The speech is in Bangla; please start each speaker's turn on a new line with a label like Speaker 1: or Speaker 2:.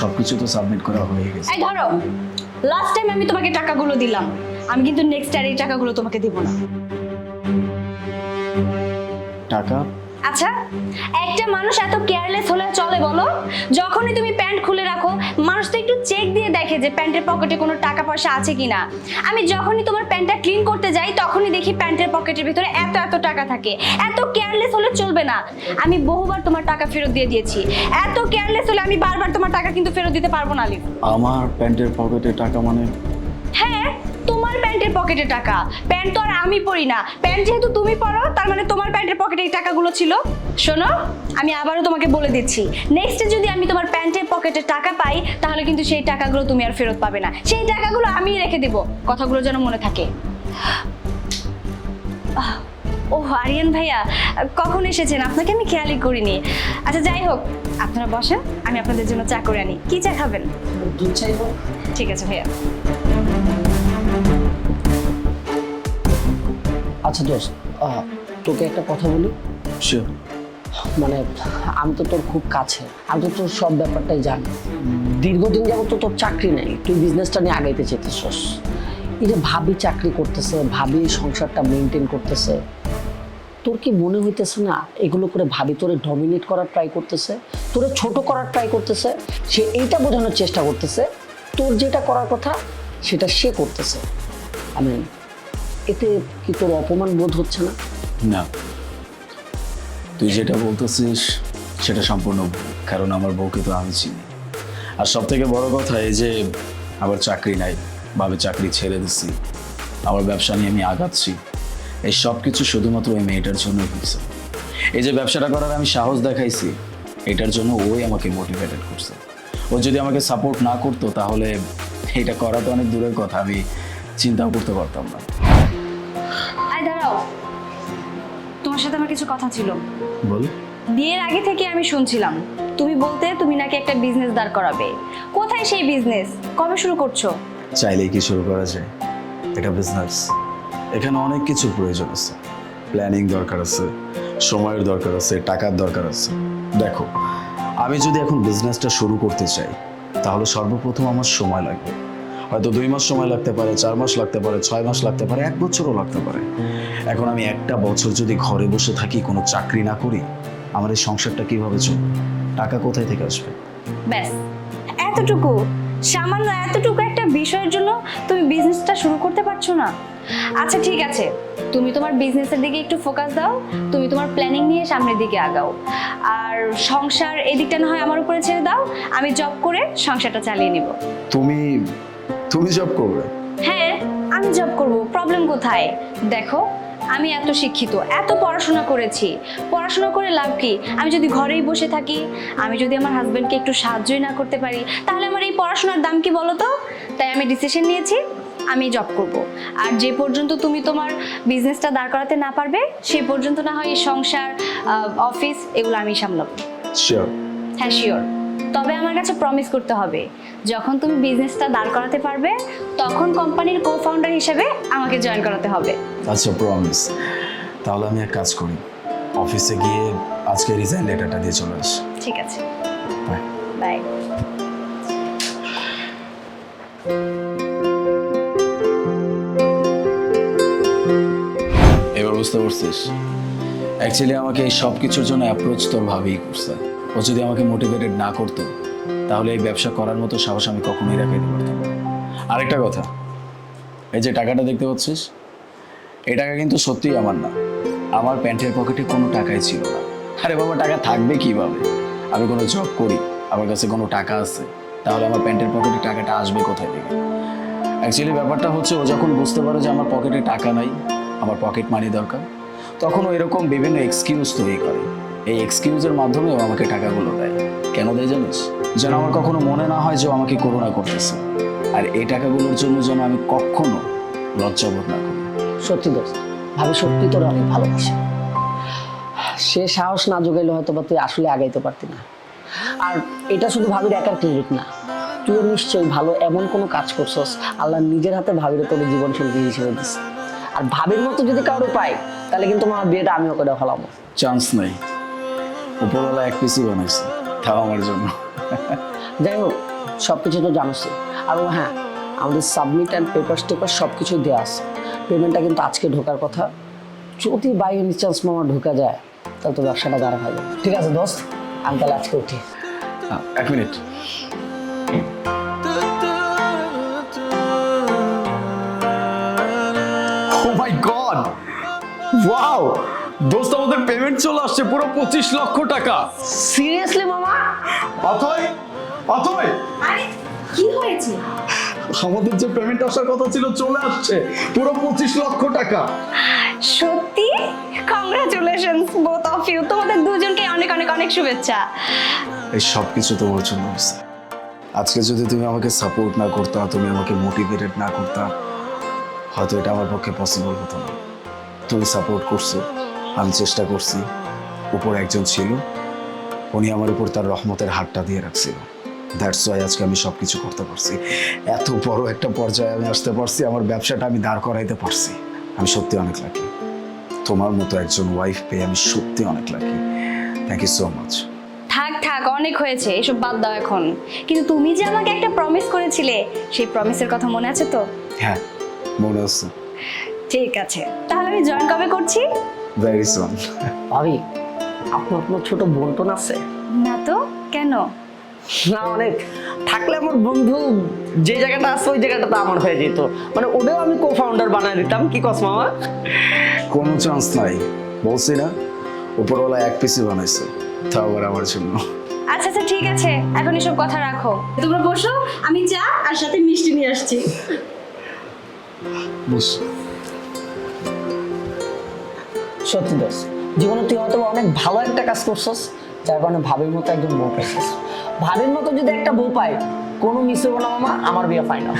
Speaker 1: সব কিছু তো সাবমিট করা হয়ে গেছে।
Speaker 2: এই ধরো লাস্ট টাইম আমি তোমাকে টাকাগুলো দিলাম আমি কিন্তু নেক্সট আর এই টাকাগুলো তোমাকে দেব না।
Speaker 1: টাকা?
Speaker 2: আচ্ছা একটা মানুষ এত কেয়ারলেস হলে চলে বলো যখনই তুমি প্যান্ট খুলে রাখো যে প্যান্টের পকেটে কোনো টাকা পয়সা আছে কিনা। আমি যখনই তোমার প্যান্টটা ক্লিন করতে যাই তখনই দেখি প্যান্টের পকেটের ভিতরে এত এত টাকা থাকে। এত কেয়ারলেস হলে চলবে না। আমি বহুবার তোমার টাকা ফেরত দিয়ে দিয়েছি। এত কেয়ারলেস হলে আমি বারবার তোমার টাকা কিন্তু ফেরত দিতে পারব না আলিফ
Speaker 1: আমার প্যান্টের পকেটে টাকা মানে?
Speaker 2: হ্যাঁ তোমার প্যান্টের পকেটে টাকা। প্যান্ট তো আর আমি পরি না। প্যান্ট যেহেতু তুমি পরো তার মানে তোমার প্যান্টের পকেটে এই টাকাগুলো ছিল। শোনো আমি আবারও তোমাকে বলে দিচ্ছি। নেক্সটে যদি আমি তোমার প্যান্টের পকেটে টাকা পাই তাহলে কিন্তু সেই টাকাগুলো তুমি আর ফেরত পাবে না। সেই টাকাগুলো আমি রেখে দেব কথাগুলো যেন মনে থাকে। ও আরিয়ান ভাইয়া কখন এসেছেন? আপনাকে আমি খেয়ালই করিনি। আচ্ছা যাই হোক আপনারা বসেন আমি আপনাদের জন্য চা করে আনি। কি চা খাবেন?
Speaker 3: দুধ চাইব
Speaker 2: ঠিক আছে ভাইয়া।
Speaker 3: আচ্ছা দোস্ত তোকে একটা কথা বলি?
Speaker 1: Sure.
Speaker 3: মানে আমি তো তোর খুব কাছে। আমি তো তোর সব ব্যাপারটাই জানি। দীর্ঘদিন যাবত তো তোর চাকরি নেই। তুই বিজনেসটা নিয়ে আগাইতে চেতেছস এই যে ভাবি চাকরি করতেছে, ভাবি সংসারটা মেনটেন করতেছে, তোর কি মনে হইতেছে না এগুলো করে ভাবি তোরে ডমিনেট করার ট্রাই করতেছে, তোরে ছোট করার ট্রাই করতেছে, সে এইটা বোঝানোর চেষ্টা করতেছে, তোর যেটা করার কথা সেটা সে করতেছে? আমি এতে কি তোর অপমান বোধ হচ্ছে না?
Speaker 1: না। তুই যেটা বলতেছিস, সেটা সম্পূর্ণ কারণ আমার বউকে তো আমি চিনি। আর সব থেকে বড় কথা এই যে, আমার চাকরি নাই, ভাবে চাকরি ছেড়ে দিচ্ছি আমার ব্যবসা নিয়ে আমি আগাচ্ছি, এই সব কিছু শুধুমাত্র ওই মেয়েটার জন্য হয়েছে। এই যে ব্যবসাটা করার আমি সাহস দেখাইছি, এটার জন্য ওই আমাকে মোটিভেটেড করছে। ও যদি আমাকে সাপোর্ট না করতো, তাহলে এটা করা তো অনেক দূরের কথা, আমি চিন্তাও করতে পারতাম না।
Speaker 2: তোমার সাথে আমার কিছু কথা ছিল।
Speaker 1: বল।
Speaker 2: বিয়ের আগে থেকে আমি শুনছিলাম। তুমি বলতে তুমি নাকি একটা বিজনেস দাঁড় করাবে। কোথায় সেই বিজনেস কবে শুরু করছ?
Speaker 1: চাইলেই কি শুরু করা যায়? এটা বিজনেস এখানে অনেক কিছু প্রয়োজন আছে। প্ল্যানিং দরকার আছে সময়ের দরকার আছে টাকার দরকার আছে। দেখো আমি যদি এখন বিজনেসটা শুরু করতে চাই তাহলে সর্বপ্রথম আমার সময় লাগবে। হয়তো দুই মাস সময় লাগতে পারে চার মাস লাগতে পারে ছয় মাস লাগতে পারে এক বছরও লাগতে পারে। এখন আমি একটা বছর যদি ঘরে বসে থাকি কোনো চাকরি না করি আমার এই সংসারটা কীভাবে চলবে? টাকা কোথায় থেকে আসবে?
Speaker 2: ব্যাস এতটুকু। সামান্য এতটুকু একটা বিষয়ের জন্য তুমি বিজনেসটা শুরু করতে পারছ না। আচ্ছা ঠিক আছে। তুমি তোমার বিজনেসের দিকে একটু ফোকাস দাও তুমি তোমার প্ল্যানিং নিয়ে সামনের দিকে আগাও। আর সংসার এদিকটা না হয় আমার উপরে ছেড়ে দাও আমি জব করে সংসারটা চালিয়ে নিব।
Speaker 1: তুমি তুমি জব করবে।
Speaker 2: হ্যাঁ আমি জব করব। প্রবলেম কোথায়? দেখো আমি এত শিক্ষিত এত পড়াশোনা করেছি। পড়াশোনা করে লাভ কি? আমি যদি ঘরেই বসে থাকি আমি যদি আমার হাজবেন্ডকে একটু সাহায্যই না করতে পারি তাহলে আমার এই পড়াশোনার দাম কি বলো তো? তাই আমি ডিসিশন নিয়েছি আমি জব করব। আর যে পর্যন্ত তুমি তোমার বিজনেসটা দাঁড় করাতে না পারবে সেই পর্যন্ত না হয় এই সংসার অফিস এগুলো আমি সামলাবো। হ্যাঁ শিওর তবে আমার কাছে প্রমিস করতে হবে যখন তুমি বিজনেসটা দাঁড় করাতে পারবে তখন কোম্পানির কো ফাউন্ডার হিসেবে আমাকে জয়েন করাতে হবে।
Speaker 1: আচ্ছা প্রমিস তাহলে আমি এক কাজ করি অফিসে গিয়ে আজকে রিজাইন লেটারটা দিয়ে চলে আসি।
Speaker 2: ঠিক আছে।
Speaker 1: বাই
Speaker 2: বাই
Speaker 1: এবার বুঝতে পারছিস অ্যাকচুয়ালি আমাকে এই সব কিছুর জন্য অ্যাপ্রোচ তোর ভাবেই করছে। ও যদি আমাকে মোটিভেটেড না করতো, তাহলে এই ব্যবসা করার মতো সাহস আমি কখনোই রাখাইতে পারতাম আরেকটা কথা, এই যে টাকাটা দেখতে পাচ্ছিস, এই টাকা কিন্তু সত্যিই আমার না। আমার প্যান্টের পকেটে কোনো টাকাই ছিল না। আরে বাবা, টাকা থাকবে কীভাবে? আমি কোনো জব করি, আমার কাছে কোনো টাকা আছে, তাহলে আমার প্যান্টের পকেটে টাকাটা আসবে কোথায় থেকে? অ্যাকচুয়ালি ব্যাপারটা হচ্ছে, ও যখন বুঝতে পারে যে আমার পকেটে টাকা নাই, আমার পকেট মানি দরকার, তখন ও এরকম বিভিন্ন এক্সকিউজ তৈরি করে। এই এক্সকিউজের মাধ্যমে ও আমাকে টাকাগুলো দেয়। কেন দেয় জানিস? যেন আমার কখনো মনে না হয় যে আমাকে করোনা করতেছে। আর এই টাকাগুলোর জন্য যেন আমি কখনো লজ্জাবোধ না করি।
Speaker 3: সত্যি দোস্ত ভাবি সত্যি তোর অনেক ভালোবাসে। সে সাহস না যোগাইলে হয়তো বা তুই আসলে আগাইতে পারতি না। আর এটা শুধু ভাবির একার ক্রেডিট না তুইও নিশ্চয়ই ভালো এমন কোনো কাজ করছস আল্লাহ নিজের হাতে ভাবির তোর জীবন সঙ্গী হিসেবে দিস আর ভাবির মতো যদি কারও পাই তাহলে কিন্তু আমার বিয়েটা আমিও করে ফেলাবো।
Speaker 1: চান্স নাই। উপরওয়ালা এক পিসই বানাইছে তাও আমার জন্য।
Speaker 3: যাই হোক সব কিছু তো। জানোসই আর হ্যাঁ আমাদের সাবমিট অ্যান্ড পেপার টেপার সব কিছু দেওয়া আছে পেমেন্টটা কিন্তু আজকে ঢোকার কথা। যদি বাই এনি চান্স মামা ঢোকা যায় তাহলে তো ব্যবসাটা দাঁড়া যাবে ঠিক আছে দোস্ত আমি তাহলে আজকে উঠি।
Speaker 1: এক মিনিট। ও মাই গড ওয়াও দোস্ত আমাদের পেমেন্ট চলে আসছে পুরো পঁচিশ লক্ষ টাকা।
Speaker 3: সিরিয়াসলি মামা?
Speaker 1: অথয় অথয়।
Speaker 2: আরে কি হয়েছে?
Speaker 1: আমাদের যে পেমেন্ট আসার কথা ছিল চলে আসছে। পুরো পঁচিশ লক্ষ টাকা।
Speaker 2: সত্যি? কংগ্রাচুলেশনস বোথ অফ ইউ তোমাদের দুজনকে অনেক অনেক অনেক শুভেচ্ছা।
Speaker 1: এই সব কিছু তোমার জন্য আজকে যদি তুমি আমাকে সাপোর্ট না করতা তুমি আমাকে মোটিভেটেড না করতা হয়তো এটা আমার পক্ষে পসিবল হতো না। তুমি সাপোর্ট করছ। আমি চেষ্টা করছি। উপর একজন ছিল। উনি আমার উপর তার রহমতের হাতটা দিয়ে রাখছিল। দ্যাটস ওয়াই আজকে আমি সব কিছু করতে পারছি। এত বড় একটা পর্যায়ে আমি আসতে পারছি। আমার ব্যবসাটা আমি দাঁড় করাইতে পারছি। আমি সত্যি অনেক লাকি তোমার মতো একজন ওয়াইফ পেয়ে আমি সত্যি অনেক lucky thank you so much
Speaker 2: থাক থাক অনেক হয়েছে। এসব বাদ দাও এখন। কিন্তু তুমি যে আমাকে একটা প্রমিস করেছিলে সেই প্রমিসের কথা মনে আছে তো?
Speaker 1: হ্যাঁ মনে হচ্ছে
Speaker 2: ঠিক আছে। তাহলে আমি জয়েন কবে করছি?
Speaker 1: ভেরি সন
Speaker 3: ভাবি আপনার কোনো ছোট বন্টন আছে?
Speaker 2: না তো কেন?
Speaker 3: না অনেক থাকলে আমার বন্ধু যে জায়গাটা আছে ওই জায়গাটা তো আমার হয়ে যেত। মানে ওটাও আমি কো ফাউন্ডার বানায় দিতাম কি কস মামা?
Speaker 1: কোনো চান্স নাই। বলছি না উপরওয়ালা এক পিসি বানাইছে। তা আবার আমার জন্য।
Speaker 2: আচ্ছা আচ্ছা ঠিক আছে। এখন এসব কথা রাখো। তোমরা বসো আমি চা আর সাথে মিষ্টি নিয়ে আসছি।
Speaker 1: বুঝ
Speaker 3: সত্যি দোষ জীবনে তুই হয়তো অনেক ভালো একটা কাজ করছস, যার কারণে ভাবির মতো একজন বউ পেয়েছিস। ভাবির মতো যদি একটা বউ পায় কোনো মিস হব না মামা, আমার বিয়ে ফাইনাল